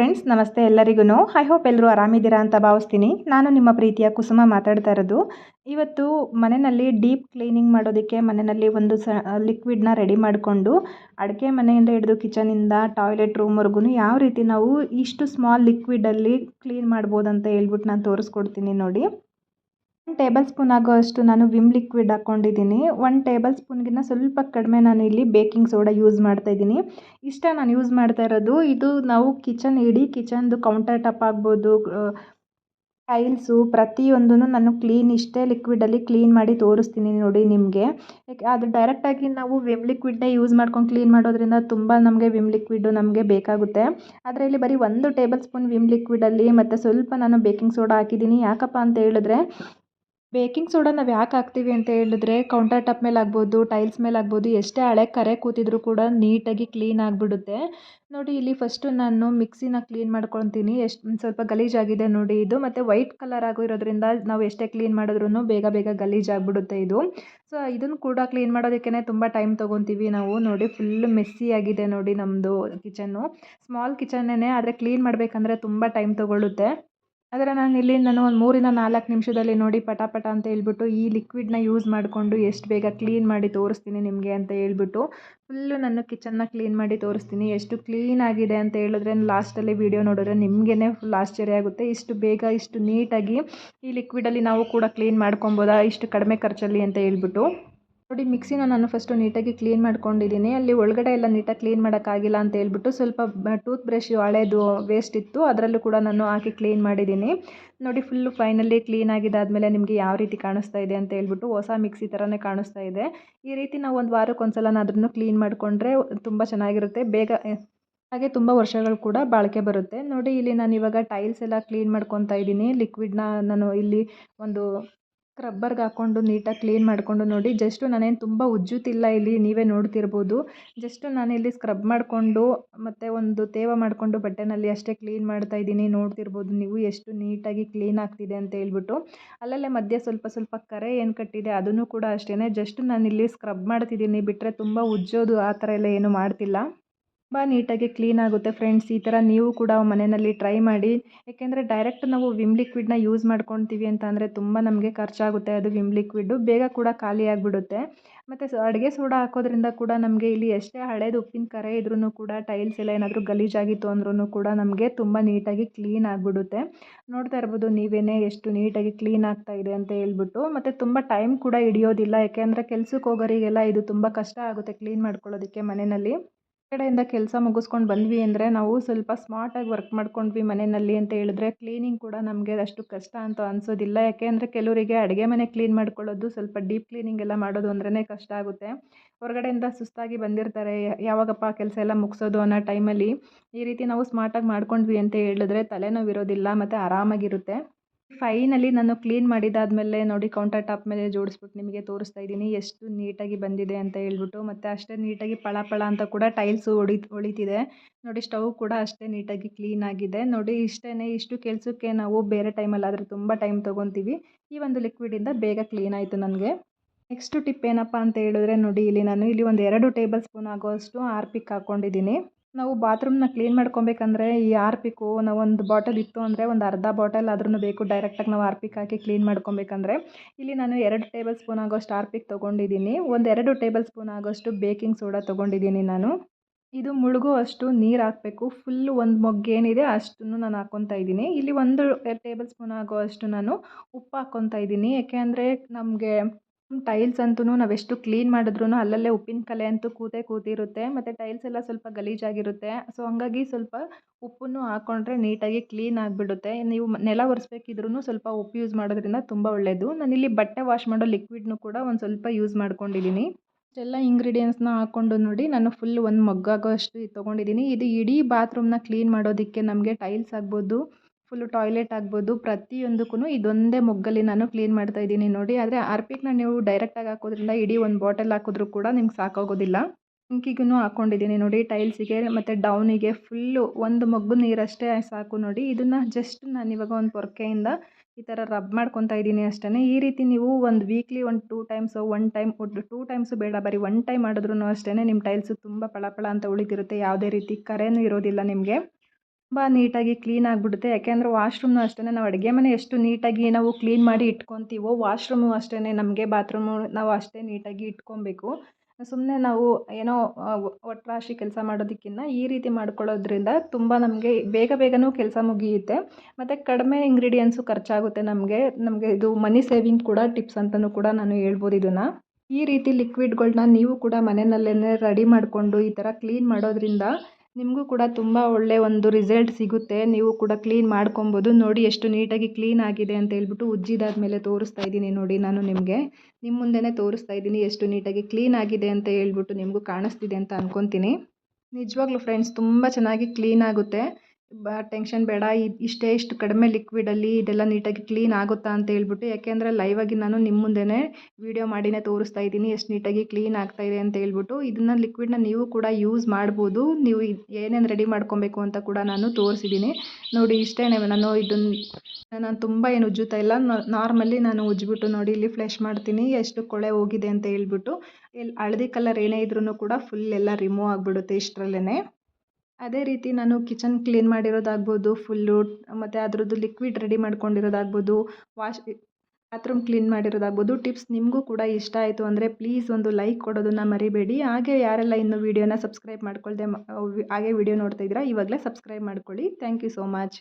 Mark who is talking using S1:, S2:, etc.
S1: Friends ನಮಸ್ತೆ ಎಲ್ಲರಿಗೂ I hope ಎಲ್ಲರೂ ಆರಾಮಿದ್ದೀರಾ ಅಂತ ಭಾವಿಸ್ತೀನಿ. ನಾನು ನಿಮ್ಮ ಪ್ರೀತಿಯ ಕುಸುಮ ಮಾತಾಡ್ತಾ ಇರೋದು. ಇವತ್ತು ಮನೆಯಲ್ಲಿ ಡೀಪ್ ಕ್ಲೀನಿಂಗ್ ಮಾಡೋದಕ್ಕೆ ಮನೆಯಲ್ಲಿ ಒಂದು ಸ ಲಿಕ್ವಿಡ್ನ ರೆಡಿ ಮಾಡಿಕೊಂಡು ಅಡುಗೆ ಮನೆಯಿಂದ ಹಿಡಿದು ಕಿಚನಿಂದ ಟಾಯ್ಲೆಟ್ ರೂಮ್ವರೆಗೂ ಯಾವ ರೀತಿ ನಾವು ಇಷ್ಟು ಸ್ಮಾಲ್ ಲಿಕ್ವಿಡಲ್ಲಿ ಕ್ಲೀನ್ ಮಾಡ್ಬೋದು ಅಂತ ಹೇಳ್ಬಿಟ್ಟು ನಾನು ತೋರಿಸ್ಕೊಡ್ತೀನಿ ನೋಡಿ. ಟೇಬಲ್ ಸ್ಪೂನ್ ಆಗೋಷ್ಟು ನಾನು ವಿಮ್ ಲಿಕ್ವಿಡ್ ಹಾಕ್ಕೊಂಡಿದ್ದೀನಿ. ಒನ್ ಟೇಬಲ್ ಸ್ಪೂನ್ಗಿನ್ನ ಸ್ವಲ್ಪ ಕಡಿಮೆ ನಾನು ಇಲ್ಲಿ ಬೇಕಿಂಗ್ ಸೋಡಾ ಯೂಸ್ ಮಾಡ್ತಾ ಇದ್ದೀನಿ. ಇಷ್ಟ ನಾನು ಯೂಸ್ ಮಾಡ್ತಾ ಇರೋದು, ಇದು ನಾವು ಕಿಚನ್ ಇಡೀ ಕಿಚನ್ದು ಕೌಂಟರ್ ಟಾಪ್ ಆಗ್ಬೋದು ಟೈಲ್ಸು ಪ್ರತಿಯೊಂದೂ ನಾನು ಕ್ಲೀನ್ ಇಷ್ಟೇ ಲಿಕ್ವಿಡಲ್ಲಿ ಕ್ಲೀನ್ ಮಾಡಿ ತೋರಿಸ್ತೀನಿ ನೋಡಿ ನಿಮಗೆ. ಯಾಕೆ, ಅದು ಡೈರೆಕ್ಟಾಗಿ ನಾವು ವಿಮ್ ಲಿಕ್ವಿಡ್ನೇ ಯೂಸ್ ಮಾಡ್ಕೊಂಡು ಕ್ಲೀನ್ ಮಾಡೋದ್ರಿಂದ ತುಂಬ ನಮಗೆ ವಿಮ್ ಲಿಕ್ವಿಡ್ಡು ನಮಗೆ ಬೇಕಾಗುತ್ತೆ. ಆದರೆ ಇಲ್ಲಿ ಬರೀ ಒಂದು ಟೇಬಲ್ ಸ್ಪೂನ್ ವಿಮ್ ಲಿಕ್ವಿಡಲ್ಲಿ ಮತ್ತು ಸ್ವಲ್ಪ ನಾನು ಬೇಕಿಂಗ್ ಸೋಡಾ ಹಾಕಿದ್ದೀನಿ. ಯಾಕಪ್ಪ ಅಂತ ಹೇಳಿದ್ರೆ ಬೇಕಿಂಗ್ ಸೋಡಾ ನಾವು ಯಾಕೆ ಹಾಕ್ತೀವಿ ಅಂತ ಹೇಳಿದ್ರೆ ಕೌಂಟರ್ ಟಾಪ್ ಮೇಲೆ ಆಗ್ಬೋದು ಟೈಲ್ಸ್ ಮೇಲೆ ಆಗ್ಬೋದು, ಎಷ್ಟೇ ಹಳೆ ಕರೆ ಕೂತಿದ್ರು ಕೂಡ ನೀಟಾಗಿ ಕ್ಲೀನ್ ಆಗಿಬಿಡುತ್ತೆ. ನೋಡಿ ಇಲ್ಲಿ ಫಸ್ಟು ನಾನು ಮಿಕ್ಸಿನ ಕ್ಲೀನ್ ಮಾಡ್ಕೊತೀನಿ ಎಷ್ಟು ಸ್ವಲ್ಪ ಗಲೀಜಾಗಿದೆ ನೋಡಿ ಇದು. ಮತ್ತು ವೈಟ್ ಕಲರ್ ಆಗೋ ಇರೋದ್ರಿಂದ ನಾವು ಎಷ್ಟೇ ಕ್ಲೀನ್ ಮಾಡಿದ್ರೂ ಬೇಗ ಬೇಗ ಗಲೀಜಾಗಿಬಿಡುತ್ತೆ ಇದು. ಸೊ ಇದನ್ನು ಕೂಡ ಕ್ಲೀನ್ ಮಾಡೋದಕ್ಕೆ ತುಂಬ ಟೈಮ್ ತೊಗೊತೀವಿ ನಾವು. ನೋಡಿ ಫುಲ್ ಮೆಸ್ಸಿ ಆಗಿದೆ ನೋಡಿ ನಮ್ಮದು ಕಿಚನ್ನು ಸ್ಮಾಲ್ ಕಿಚನ್ನೇ ಆದರೆ ಕ್ಲೀನ್ ಮಾಡಬೇಕಂದ್ರೆ ತುಂಬ ಟೈಮ್ ತೊಗೊಳ್ಳುತ್ತೆ ಆದರೆ ನಾನು ಇಲ್ಲಿ ನಾನು ಒಂದು ಮೂರಿಂದ ನಾಲ್ಕು ನಿಮಿಷದಲ್ಲಿ ನೋಡಿ ಪಟ ಪಟ ಅಂತ ಹೇಳ್ಬಿಟ್ಟು ಈ ಲಿಕ್ವಿಡ್ನ ಯೂಸ್ ಮಾಡಿಕೊಂಡು ಎಷ್ಟು ಬೇಗ ಕ್ಲೀನ್ ಮಾಡಿ ತೋರಿಸ್ತೀನಿ ನಿಮಗೆ ಅಂತ ಹೇಳ್ಬಿಟ್ಟು ಫುಲ್ಲು ನನ್ನ ಕಿಚನ್ನ ಕ್ಲೀನ್ ಮಾಡಿ ತೋರಿಸ್ತೀನಿ. ಎಷ್ಟು ಕ್ಲೀನ್ ಆಗಿದೆ ಅಂತ ಹೇಳಿದ್ರೆ ಲಾಸ್ಟಲ್ಲಿ ವೀಡಿಯೋ ನೋಡಿದ್ರೆ ನಿಮಗೇ ಫುಲ್ ಆಶ್ಚರ್ಯ ಆಗುತ್ತೆ. ಇಷ್ಟು ಬೇಗ, ಇಷ್ಟು ನೀಟಾಗಿ ಈ ಲಿಕ್ವಿಡಲ್ಲಿ ನಾವು ಕೂಡ ಕ್ಲೀನ್ ಮಾಡ್ಕೊಬೋದಾ ಇಷ್ಟು ಕಡಿಮೆ ಖರ್ಚಲ್ಲಿ ಅಂತ ಹೇಳ್ಬಿಟ್ಟು. ನೋಡಿ, ಮಿಕ್ಸಿನ ನಾನು ಫಸ್ಟು ನೀಟಾಗಿ ಕ್ಲೀನ್ ಮಾಡ್ಕೊಂಡಿದ್ದೀನಿ. ಅಲ್ಲಿ ಒಳಗಡೆ ಎಲ್ಲ ನೀಟಾಗಿ ಕ್ಲೀನ್ ಮಾಡೋಕ್ಕಾಗಿಲ್ಲ ಅಂತ ಹೇಳ್ಬಿಟ್ಟು ಸ್ವಲ್ಪ ಟೂತ್ ಬ್ರಷ್ ಹಳೇದು ವೇಸ್ಟ್ ಇತ್ತು. ಅದರಲ್ಲೂ ಕೂಡ ನಾನು ಹಾಕಿ ಕ್ಲೀನ್ ಮಾಡಿದ್ದೀನಿ. ನೋಡಿ ಫುಲ್ಲು ಫೈನಲಿ ಕ್ಲೀನ್ ಆಗಿದ್ದಾದಮೇಲೆ ನಿಮಗೆ ಯಾವ ರೀತಿ ಕಾಣಿಸ್ತಾ ಇದೆ ಅಂತ ಹೇಳ್ಬಿಟ್ಟು ಹೊಸ ಮಿಕ್ಸಿ ಥರನೇ ಕಾಣಿಸ್ತಾ ಇದೆ. ಈ ರೀತಿ ನಾವು ಒಂದು ವಾರಕ್ಕೆ ಒಂದು ಅದನ್ನು ಕ್ಲೀನ್ ಮಾಡಿಕೊಂಡ್ರೆ ತುಂಬ ಚೆನ್ನಾಗಿರುತ್ತೆ. ಬೇಗ ಹಾಗೆ ತುಂಬ ವರ್ಷಗಳು ಕೂಡ ಬಾಳಿಕೆ ಬರುತ್ತೆ. ನೋಡಿ, ಇಲ್ಲಿ ನಾನು ಇವಾಗ ಟೈಲ್ಸ್ ಎಲ್ಲ ಕ್ಲೀನ್ ಮಾಡ್ಕೊತಾ ಇದ್ದೀನಿ. ಲಿಕ್ವಿಡ್ನ ನಾನು ಇಲ್ಲಿ ಒಂದು ಸ್ಕ್ರಬ್ಬರ್ಗೆ ಹಾಕ್ಕೊಂಡು ನೀಟಾಗಿ ಕ್ಲೀನ್ ಮಾಡಿಕೊಂಡು ನೋಡಿ. ಜಸ್ಟು ನಾನೇನು ತುಂಬ ಉಜ್ಜುತ್ತಿಲ್ಲ ಇಲ್ಲಿ ನೀವೇ ನೋಡ್ತಿರ್ಬೋದು. ಜಸ್ಟ್ ನಾನಿಲ್ಲಿ ಸ್ಕ್ರಬ್ ಮಾಡಿಕೊಂಡು, ಮತ್ತು ಒಂದು ತೇವ ಮಾಡಿಕೊಂಡು ಬಟ್ಟೆನಲ್ಲಿ ಅಷ್ಟೇ ಕ್ಲೀನ್ ಮಾಡ್ತಾ ಇದ್ದೀನಿ. ನೋಡ್ತಿರ್ಬೋದು ನೀವು ಎಷ್ಟು ನೀಟಾಗಿ ಕ್ಲೀನ್ ಆಗ್ತಿದೆ ಅಂತ ಹೇಳ್ಬಿಟ್ಟು. ಅಲ್ಲಲ್ಲೇ ಮಧ್ಯೆ ಸ್ವಲ್ಪ ಸ್ವಲ್ಪ ಕರೆ ಏನು ಕಟ್ಟಿದೆ ಅದನ್ನು ಕೂಡ ಅಷ್ಟೇ ಜಸ್ಟ್ ನಾನಿಲ್ಲಿ ಸ್ಕ್ರಬ್ ಮಾಡ್ತಿದ್ದೀನಿ. ಬಿಟ್ಟರೆ ತುಂಬ ಉಜ್ಜೋದು ಆ ಥರ ಎಲ್ಲ ಏನು ಮಾಡ್ತಿಲ್ಲ. ತುಂಬ ನೀಟಾಗಿ ಕ್ಲೀನ್ ಆಗುತ್ತೆ ಫ್ರೆಂಡ್ಸ್. ಈ ಥರ ನೀವು ಕೂಡ ಮನೆಯಲ್ಲಿ ಟ್ರೈ ಮಾಡಿ. ಏಕೆಂದರೆ ಡೈರೆಕ್ಟ್ ನಾವು ವಿಮ್ ಲಿಕ್ವಿಡ್ನ ಯೂಸ್ ಮಾಡ್ಕೊತೀವಿ ಅಂತ ಅಂದರೆ ತುಂಬ ನಮಗೆ ಖರ್ಚಾಗುತ್ತೆ ಅದು ವಿಮ್ ಲಿಕ್ವಿಡ್ಡು ಬೇಗ ಕೂಡ ಖಾಲಿ ಆಗಿಬಿಡುತ್ತೆ. ಮತ್ತು ಅಡುಗೆ ಸೋಡಾ ಹಾಕೋದ್ರಿಂದ ಕೂಡ ನಮಗೆ ಇಲ್ಲಿ ಎಷ್ಟೇ ಹಳೇದು ಉಪ್ಪಿನ ಕರೆ ಇದ್ರೂ ಕೂಡ ಟೈಲ್ಸ್ ಎಲ್ಲ ಏನಾದರೂ ಗಲೀಜಾಗಿತ್ತು ಅಂದ್ರೂ ಕೂಡ ನಮಗೆ ತುಂಬ ನೀಟಾಗಿ ಕ್ಲೀನ್ ಆಗಿಬಿಡುತ್ತೆ. ನೋಡ್ತಾ ಇರ್ಬೋದು ನೀವೇನೇ ಎಷ್ಟು ನೀಟಾಗಿ ಕ್ಲೀನ್ ಆಗ್ತಾ ಇದೆ ಅಂತ ಹೇಳ್ಬಿಟ್ಟು. ಮತ್ತು ತುಂಬ ಟೈಮ್ ಕೂಡ ಹಿಡಿಯೋದಿಲ್ಲ. ಯಾಕೆಂದರೆ ಕೆಲ್ಸಕ್ಕೆ ಹೋಗೋರಿಗೆಲ್ಲ ಇದು ತುಂಬ ಕಷ್ಟ ಆಗುತ್ತೆ ಕ್ಲೀನ್ ಮಾಡ್ಕೊಳ್ಳೋದಕ್ಕೆ ಮನೆಯಲ್ಲಿ. ಕಡೆಯಿಂದ ಕೆಲಸ ಮುಗಿಸ್ಕೊಂಡು ಬಂದ್ವಿ ಅಂದರೆ ನಾವು ಸ್ವಲ್ಪ ಸ್ಮಾರ್ಟಾಗಿ ವರ್ಕ್ ಮಾಡ್ಕೊಂಡ್ವಿ ಮನೆಯಲ್ಲಿ ಅಂತ ಹೇಳಿದ್ರೆ ಕ್ಲೀನಿಂಗ್ ಕೂಡ ನಮಗೆ ಅಷ್ಟು ಕಷ್ಟ ಅಂತ ಅನಿಸೋದಿಲ್ಲ. ಯಾಕೆ ಅಂದರೆ ಕೆಲವರಿಗೆ ಅಡುಗೆ ಮನೆ ಕ್ಲೀನ್ ಮಾಡ್ಕೊಳ್ಳೋದು ಸ್ವಲ್ಪ ಡೀಪ್ ಕ್ಲೀನಿಂಗ್ ಎಲ್ಲ ಮಾಡೋದು ಅಂದ್ರೇ ಕಷ್ಟ ಆಗುತ್ತೆ. ಹೊರಗಡೆಯಿಂದ ಸುಸ್ತಾಗಿ ಬಂದಿರ್ತಾರೆ. ಯಾವಾಗಪ್ಪ ಕೆಲಸ ಎಲ್ಲ ಮುಗಿಸೋದು ಅನ್ನೋ ಟೈಮಲ್ಲಿ ಈ ರೀತಿ ನಾವು ಸ್ಮಾರ್ಟಾಗಿ ಮಾಡ್ಕೊಂಡ್ವಿ ಅಂತ ಹೇಳಿದ್ರೆ ತಲೆನೋವಿರೋದಿಲ್ಲ, ಮತ್ತು ಆರಾಮಾಗಿರುತ್ತೆ. ಫೈನಲಿ ನಾನು ಕ್ಲೀನ್ ಮಾಡಿದಾದ್ಮೇಲೆ ನೋಡಿ ಕೌಂಟರ್ ಟಾಪ್ ಮೇಲೆ ಜೋಡಿಸ್ಬಿಟ್ಟು ನಿಮಗೆ ತೋರಿಸ್ತಾ ಇದ್ದೀನಿ. ಎಷ್ಟು ನೀಟಾಗಿ ಬಂದಿದೆ ಅಂತ ಹೇಳ್ಬಿಟ್ಟು ಮತ್ತು ಅಷ್ಟೇ ನೀಟಾಗಿ ಪಳ ಪಳ ಅಂತ ಕೂಡ ಟೈಲ್ಸು ಹೊಡಿ, ಹೊಳಿತಿದೆ. ನೋಡಿ ಸ್ಟವ್ ಕೂಡ ಅಷ್ಟೇ ನೀಟಾಗಿ ಕ್ಲೀನ್ ಆಗಿದೆ. ನೋಡಿ ಇಷ್ಟೇ ಇಷ್ಟು ಕೆಲಸಕ್ಕೆ ನಾವು ಬೇರೆ ಟೈಮಲ್ಲಿ ಆದರೆ ತುಂಬ ಟೈಮ್ ತೊಗೊತೀವಿ. ಈ ಒಂದು ಲಿಕ್ವಿಡಿಂದ ಬೇಗ ಕ್ಲೀನ್ ಆಯಿತು ನನಗೆ. ನೆಕ್ಸ್ಟ್ ಟಿಪ್ ಏನಪ್ಪ ಅಂತ ಹೇಳಿದ್ರೆ ನೋಡಿ ಇಲ್ಲಿ ನಾನು ಇಲ್ಲಿ ಒಂದು ಎರಡು ಟೇಬಲ್ ಸ್ಪೂನ್ ಆಗೋಷ್ಟು ಆರ್ಪಿಕ್ ಹಾಕ್ಕೊಂಡಿದ್ದೀನಿ ನಾವು ಬಾತ್ರೂಮ್ನ ಕ್ಲೀನ್ ಮಾಡ್ಕೊಬೇಕಂದ್ರೆ ಈ ಆರ್ಪಿಕ್ಕು ನಾವು ಒಂದು ಬಾಟಲ್ ಇತ್ತು ಅಂದರೆ ಒಂದು ಅರ್ಧ ಬಾಟಲ್ ಆದ್ರೂ ಬೇಕು. ಡೈರೆಕ್ಟಾಗಿ ನಾವು ಆರ್ಪಿಕ್ ಹಾಕಿ ಕ್ಲೀನ್ ಮಾಡ್ಕೊಬೇಕಂದ್ರೆ ಇಲ್ಲಿ ನಾನು ಎರಡು ಟೇಬಲ್ ಸ್ಪೂನ್ ಆಗೋಷ್ಟು ಆರ್ಪಿಕ್ ತೊಗೊಂಡಿದ್ದೀನಿ. ಒಂದು ಎರಡು ಟೇಬಲ್ ಸ್ಪೂನ್ ಆಗೋಷ್ಟು ಬೇಕಿಂಗ್ ಸೋಡಾ ತೊಗೊಂಡಿದ್ದೀನಿ ನಾನು. ಇದು ಮುಳುಗುವಷ್ಟು ನೀರು ಹಾಕಬೇಕು. ಫುಲ್ಲು ಒಂದು ಮೊಗ್ಗೇನಿದೆ ಅಷ್ಟನ್ನು ನಾನು ಹಾಕ್ಕೊತಾ ಇದ್ದೀನಿ. ಇಲ್ಲಿ ಒಂದು ಟೇಬಲ್ ಸ್ಪೂನ್ ಆಗೋ ಅಷ್ಟು ನಾನು ಉಪ್ಪು ಹಾಕ್ಕೊತಾ ಇದ್ದೀನಿ. ಯಾಕೆ ಅಂದರೆ ನಮಗೆ ಟೈಲ್ಸ್ ಅಂತೂ ನಾವೆಷ್ಟು ಕ್ಲೀನ್ ಮಾಡಿದ್ರೂ ಅಲ್ಲಲ್ಲೇ ಉಪ್ಪಿನ ಕಲೆ ಅಂತೂ ಕೂತೇ ಕೂತಿರುತ್ತೆ, ಮತ್ತು ಟೈಲ್ಸ್ ಎಲ್ಲ ಸ್ವಲ್ಪ ಗಲೀಜಾಗಿರುತ್ತೆ. ಸೊ ಹಂಗಾಗಿ ಸ್ವಲ್ಪ ಉಪ್ಪನ್ನು ಹಾಕ್ಕೊಂಡ್ರೆ ನೀಟಾಗಿ ಕ್ಲೀನ್ ಆಗಿಬಿಡುತ್ತೆ. ನೀವು ನೆಲ ಒರೆಸ್ಬೇಕಿದ್ರೂ ಸ್ವಲ್ಪ ಉಪ್ಪು ಯೂಸ್ ಮಾಡೋದ್ರಿಂದ ತುಂಬ ಒಳ್ಳೆಯದು ನಾನಿಲ್ಲಿ ಬಟ್ಟೆ ವಾಶ್ ಮಾಡೋ ಲಿಕ್ವಿಡ್ನು ಕೂಡ ಒಂದು ಸ್ವಲ್ಪ ಯೂಸ್ ಮಾಡ್ಕೊಂಡಿದ್ದೀನಿ ಇಷ್ಟೆಲ್ಲ ಇಂಗ್ರೀಡಿಯೆಂಟ್ಸ್ನ ಹಾಕ್ಕೊಂಡು ನೋಡಿ, ನಾನು ಫುಲ್ ಒಂದು ಮಗ್ಗಾಗೋ ಅಷ್ಟು ತೊಗೊಂಡಿದ್ದೀನಿ ಇದು ಇಡೀ ಬಾತ್ರೂಮ್ನ ಕ್ಲೀನ್ ಮಾಡೋದಕ್ಕೆ ನಮಗೆ ಟೈಲ್ಸ್ ಆಗ್ಬೋದು. ಫುಲ್ಲು ಟಾಯ್ಲೆಟ್ ಆಗ್ಬೋದು ಪ್ರತಿಯೊಂದಕ್ಕೂ ಇದೊಂದೇ ಮೊಗ್ಗಲ್ಲಿ ನಾನು ಕ್ಲೀನ್ ಮಾಡ್ತಾ ಇದ್ದೀನಿ ನೋಡಿ. ಆದರೆ ಆರ್ಪಿಕ್ನ ನೀವು ಡೈರೆಕ್ಟಾಗಿ ಹಾಕೋದ್ರಿಂದ ಇಡೀ ಒಂದು ಬಾಟಲ್ ಹಾಕಿದ್ರೂ ಕೂಡ ನಿಮ್ಗೆ ಸಾಕಾಗೋದಿಲ್ಲ. ಇಂಕಿಗೂ ಹಾಕ್ಕೊಂಡಿದ್ದೀನಿ ನೋಡಿ ಟೈಲ್ಸಿಗೆ ಮತ್ತು ಡೌನಿಗೆ ಫುಲ್ಲು ಒಂದು ಮಗ್ಗು ನೀರಷ್ಟೇ ಸಾಕು ನೋಡಿ. ಇದನ್ನು ಜಸ್ಟ್ ನಾನು ಇವಾಗ ಒಂದು ಪೊರ್ಕೆಯಿಂದ ಈ ಥರ ರಬ್ ಮಾಡ್ಕೊತಾ ಇದ್ದೀನಿ ಅಷ್ಟೇ ಈ ರೀತಿ ನೀವು ಒಂದು ವೀಕ್ಲಿ ಒಂದು two times one time two times ಬೇಡ, ಬರೀ ಒನ್ ಟೈಮ್ ಮಾಡಿದ್ರೂ ಅಷ್ಟೇ ನಿಮ್ಮ ಟೈಲ್ಸು ತುಂಬ ಪಳ ಪಳ ಅಂತ ಉಳಿದಿರುತ್ತೆ. ಯಾವುದೇ ರೀತಿ ಕರೆನೂ ಇರೋದಿಲ್ಲ ನಿಮಗೆ. ತುಂಬ ನೀಟಾಗಿ ಕ್ಲೀನ್ ಆಗಿಬಿಡುತ್ತೆ. ಯಾಕೆಂದರೆ ವಾಶ್ರೂಮ್ನು ಅಷ್ಟೇ ನಾವು ಅಡುಗೆ ಮನೆ ಎಷ್ಟು ನೀಟಾಗಿ ನಾವು ಕ್ಲೀನ್ ಮಾಡಿ ಇಟ್ಕೊತೀವೋ ವಾಶ್ರೂಮು ಅಷ್ಟೇ ನಮಗೆ ಬಾತ್ರೂಮು ನಾವು ಅಷ್ಟೇ ನೀಟಾಗಿ ಇಟ್ಕೊಬೇಕು. ಸುಮ್ಮನೆ ನಾವು ಏನೋ ಒಟ್ರಾಶಿ ಕೆಲಸ ಮಾಡೋದಕ್ಕಿಂತ ಈ ರೀತಿ ಮಾಡ್ಕೊಳ್ಳೋದ್ರಿಂದ ತುಂಬ ನಮಗೆ ಬೇಗ ಬೇಗನೂ ಕೆಲಸ ಮುಗಿಯುತ್ತೆ. ಮತ್ತು ಕಡಿಮೆ ಇಂಗ್ರೀಡಿಯೆಂಟ್ಸು ಖರ್ಚಾಗುತ್ತೆ ನಮಗೆ. ನಮಗೆ ಇದು ಮನಿ ಸೇವಿಂಗ್ ಕೂಡ ಟಿಪ್ಸ್ ಅಂತಲೂ ಕೂಡ ನಾನು ಹೇಳ್ಬೋದು ಇದನ್ನು. ಈ ರೀತಿ ಲಿಕ್ವಿಡ್ಗಳನ್ನ ನೀವು ಕೂಡ ಮನೆಯಲ್ಲೇ ರೆಡಿ ಮಾಡಿಕೊಂಡು ಈ ಥರ ಕ್ಲೀನ್ ಮಾಡೋದ್ರಿಂದ ನಿಮಗೂ ಕೂಡ ತುಂಬ ಒಳ್ಳೆಯ ಒಂದು ರಿಸಲ್ಟ್ ಸಿಗುತ್ತೆ. ನೀವು ಕೂಡ ಕ್ಲೀನ್ ಮಾಡ್ಕೊಬೋದು. ನೋಡಿ ಎಷ್ಟು ನೀಟಾಗಿ ಕ್ಲೀನ್ ಆಗಿದೆ ಅಂತ ಹೇಳ್ಬಿಟ್ಟು ಉಜ್ಜಿದಾದ ಮೇಲೆ ತೋರಿಸ್ತಾ ಇದ್ದೀನಿ ನೋಡಿ ನಾನು ನಿಮಗೆ. ನಿಮ್ಮ ಮುಂದೆನೇ ತೋರಿಸ್ತಾ ಇದ್ದೀನಿ ಎಷ್ಟು ನೀಟಾಗಿ ಕ್ಲೀನ್ ಆಗಿದೆ ಅಂತ ಹೇಳ್ಬಿಟ್ಟು ನಿಮಗೂ ಕಾಣಿಸ್ತಿದೆ ಅಂತ ಅಂದ್ಕೊತೀನಿ ನಿಜವಾಗ್ಲೂ ಫ್ರೆಂಡ್ಸ್ ತುಂಬ ಚೆನ್ನಾಗಿ ಕ್ಲೀನ್ ಆಗುತ್ತೆ. ಬ ಟೆನ್ಷನ್ ಬೇಡ. ಇಷ್ಟೇ ಇಷ್ಟು ಕಡಿಮೆ ಲಿಕ್ವಿಡಲ್ಲಿ ಇದೆಲ್ಲ ನೀಟಾಗಿ ಕ್ಲೀನ್ ಆಗುತ್ತಾ ಅಂತ ಹೇಳ್ಬಿಟ್ಟು, ಯಾಕೆಂದರೆ ಲೈವಾಗಿ ನಾನು ನಿಮ್ಮ ಮುಂದೆನೇ ವೀಡಿಯೋ ಮಾಡಿನೇ ತೋರಿಸ್ತಾ ಇದ್ದೀನಿ, ಎಷ್ಟು ನೀಟಾಗಿ ಕ್ಲೀನ್ ಆಗ್ತಾ ಇದೆ ಅಂತ ಹೇಳ್ಬಿಟ್ಟು. ಇದನ್ನು ಲಿಕ್ವಿಡ್ನ ನೀವು ಕೂಡ ಯೂಸ್ ಮಾಡ್ಬೋದು. ನೀವು ಏನೇನು ರೆಡಿ ಮಾಡ್ಕೊಬೇಕು ಅಂತ ಕೂಡ ನಾನು ತೋರಿಸಿದ್ದೀನಿ. ನೋಡಿ ಇಷ್ಟೇ ನಾನು ಇದನ್ನು ನಾನು ತುಂಬ ಏನು ಉಜ್ಜುತ್ತಾ ಇಲ್ಲ. ನಾರ್ಮಲಿ ನಾನು ಉಜ್ಜಿಬಿಟ್ಟು ನೋಡಿ, ಇಲ್ಲಿ ಫ್ಲೆಶ್ ಮಾಡ್ತೀನಿ. ಎಷ್ಟು ಕೊಳೆ ಹೋಗಿದೆ ಅಂತ ಹೇಳ್ಬಿಟ್ಟು ಇಲ್ಲಿ ಹಳದಿ ಕಲರ್ ಏನೇ ಇದ್ರೂ ಕೂಡ ಫುಲ್ ಎಲ್ಲ ರಿಮೂವ್ ಆಗಿಬಿಡುತ್ತೆ ಇಷ್ಟರಲ್ಲೇ ಅದೇ ರೀತಿ ನಾನು ಕಿಚನ್ ಕ್ಲೀನ್ ಮಾಡಿರೋದಾಗ್ಬೋದು ಫುಲ್ಲು ಮತ್ತು ಅದರದ್ದು ಲಿಕ್ವಿಡ್ ರೆಡಿ ಮಾಡ್ಕೊಂಡಿರೋದಾಗ್ಬೋದು ವಾಶ್ ಬಾತ್ರೂಮ್ ಕ್ಲೀನ್ ಮಾಡಿರೋದಾಗ್ಬೋದು ಟಿಪ್ಸ್ ನಿಮಗೂ ಕೂಡ ಇಷ್ಟ ಆಯಿತು ಅಂದರೆ ಪ್ಲೀಸ್ ಒಂದು ಲೈಕ್ ಕೊಡೋದನ್ನು ಮರಿಬೇಡಿ. ಹಾಗೆ ಯಾರೆಲ್ಲ ಇನ್ನೂ ವೀಡಿಯೋನ ಸಬ್ಸ್ಕ್ರೈಬ್ ಮಾಡ್ಕೊಳ್ದೆ ಹಾಗೆ ವೀಡಿಯೋ ನೋಡ್ತಾ ಇದ್ದೀರಾ, ಇವಾಗಲೇ ಸಬ್ಸ್ಕ್ರೈಬ್ ಮಾಡ್ಕೊಳ್ಳಿ. Thank you so much